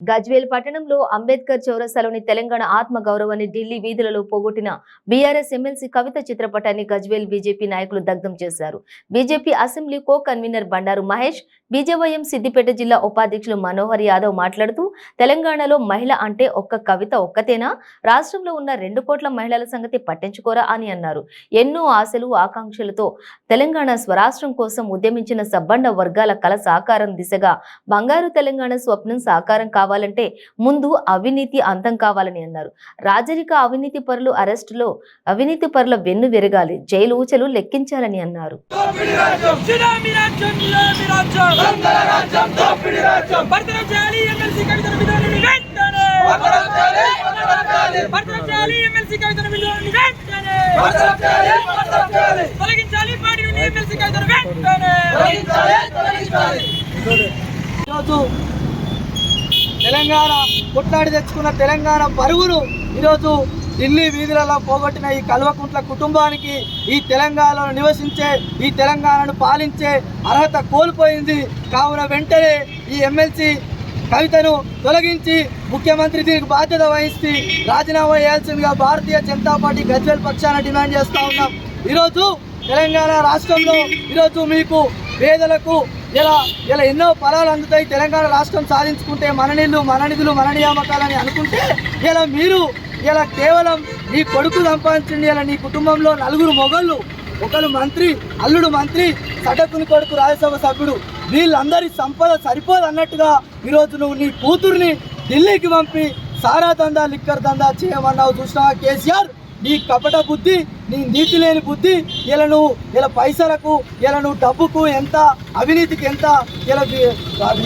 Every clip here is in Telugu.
గజ్వేల్ పట్టణంలో అంబేద్కర్ చౌరస్తాలోని తెలంగాణ ఆత్మ గౌరవాన్ని ఢిల్లీ వీధులలో పోగొట్టిన బీఆర్ఎస్ ఎమ్మెల్సీ కవిత చిత్రపటాన్ని గజ్వేల్ బీజేపీ నాయకులు దగ్ధం చేశారు. BJP assembly co convener Bandaru Mahesh BJYM Siddipet జిల్లా ఉపాధ్యక్షులు మనోహర్ యాదవ్ మాట్లాడుతూ తెలంగాణలో మహిళ అంటే ఒక్క కవిత ఒక్కతేనా? రాష్ట్రంలో ఉన్న రెండు కోట్ల మహిళల సంగతి పట్టించుకోరా అని అన్నారు. ఎన్నో ఆశలు ఆకాంక్షలతో తెలంగాణ స్వరాష్ట్రం కోసం ఉద్యమించిన సబ్బండ వర్గాల కల సాకారం దిశగా బంగారు తెలంగాణ స్వప్నం సాకారం కావాలంటే ముందు అవినీతి అంతం కావాలని అన్నారు. రాజరిక అవినీతి పరులు అరెస్టులో అవినీతి పరుల వెన్ను విరగాలి జైలు ఊచలు లెక్కించాలని అన్నారు. తొలగించాలి ఎమ్మెల్సీ కవితను వెంటనే. ఈరోజు తెలంగాణ పుట్టాడి తెచ్చుకున్న తెలంగాణ పరుగును ఈరోజు ఢిల్లీ వీధులలో పోగొట్టిన ఈ కల్వకుంట్ల కుటుంబానికి ఈ తెలంగాణలో నివసించే ఈ తెలంగాణను పాలించే అర్హత కోల్పోయింది. కావున వెంటనే ఈ ఎమ్మెల్సీ కవితను తొలగించి ముఖ్యమంత్రి దీనికి బాధ్యత వహిస్తే రాజీనామా చేయాల్సిందిగా భారతీయ జనతా పార్టీ గజ్వేల్ పక్షాన డిమాండ్ చేస్తూ ఉన్నాం. ఈరోజు తెలంగాణ రాష్ట్రంలో ఈరోజు మీకు పేదలకు ఇలా ఇలా ఎన్నో ఫలాలు అందుతాయి తెలంగాణ రాష్ట్రం సాధించుకుంటే మన నీళ్ళు మన నిధులు మన నియామకాలని అనుకుంటే ఇలా మీరు ఇలా కేవలం నీ కొడుకు సంపాదించండి ఇలా నీ కుటుంబంలో నలుగురు మొగళ్ళు ఒకరు మంత్రి అల్లుడు మంత్రి సడకుని కొడుకు రాజ్యసభ సభ్యుడు వీళ్ళందరి సంపద సరిపోదు అన్నట్టుగా ఈరోజు నువ్వు నీ కూతుర్ని ఢిల్లీకి పంపి సారా దందా లిక్కర్ దందా చేయమన్నావు. చూసినావా కేసీఆర్? నీ కపట బుద్ధి నీ నీతి లేని బుద్ధి ఇలా నువ్వు ఇలా పైసలకు ఇలా నువ్వు డబ్బుకు ఎంత అవినీతికి ఎంత ఇలా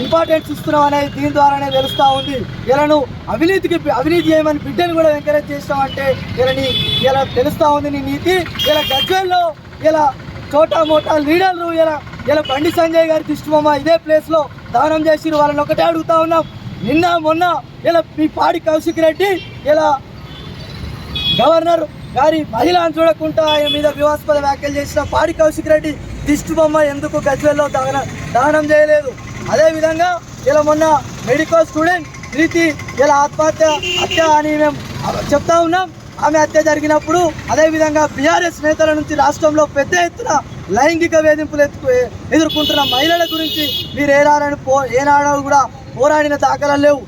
ఇంపార్టెన్స్ ఇస్తున్నావు అనేది దీని ద్వారానే తెలుస్తూ ఉంది. ఇలా నువ్వు అవినీతికి అవినీతి చేయమని బిడ్డను కూడా ఎంకరేజ్ చేస్తావంటే ఇలా నీ ఇలా తెలుస్తూ ఉంది నీ నీతి. ఇలా గజ్వేల్లో ఇలా చోటా మోటా లీడర్లు ఇలా ఇలా బండి సంజయ్ గారి దిష్టిబొమ్మ ఇదే ప్లేస్లో దానం చేసి వాళ్ళని ఒకటే అడుగుతా ఉన్నాం. నిన్న మొన్న ఇలా మీ పాడి కౌశిక్ రెడ్డి ఇలా గవర్నర్ గారి మహిళను చూడకుండా ఆయన మీద వివాస్పద వ్యాఖ్యలు చేసిన పాడి కౌశిక్ రెడ్డి దిష్టి బొమ్మ ఎందుకు గజ్వెల్లో దహన దహనం చేయలేదు? అదేవిధంగా ఇలా మొన్న మెడికల్ స్టూడెంట్ ప్రీతి ఇలా ఆత్మహత్య హత్య అని మేము చెప్తా ఉన్నాం. ఆమె హత్య జరిగినప్పుడు అదేవిధంగా బీఆర్ఎస్ నేతల నుంచి రాష్ట్రంలో పెద్ద ఎత్తున లైంగిక వేధింపులు ఎత్తుకు ఎదుర్కొంటున్న మహిళల గురించి మీరు ఏనాడని పో ఏనాడో కూడా పోరాడిన దాఖలాలు లేవు.